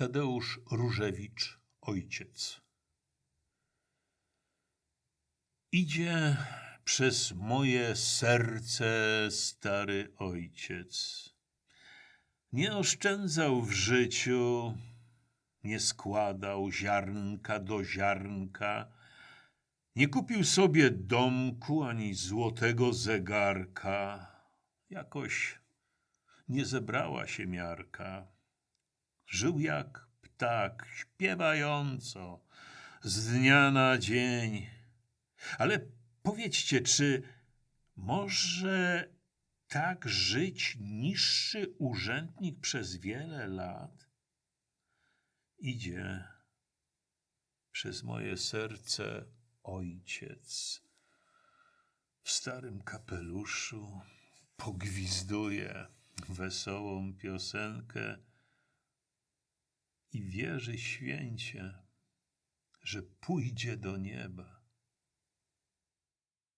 Tadeusz Różewicz, ojciec. Idzie przez moje serce stary ojciec. Nie oszczędzał w życiu, nie składał ziarnka do ziarnka, nie kupił sobie domku ani złotego zegarka. Jakoś nie zebrała się miarka. Żył jak ptak, śpiewająco, z dnia na dzień. Ale powiedzcie, czy może tak żyć niższy urzędnik przez wiele lat? Idzie przez moje serce ojciec w starym kapeluszu, pogwizduje wesołą piosenkę i wierzy święcie, że pójdzie do nieba.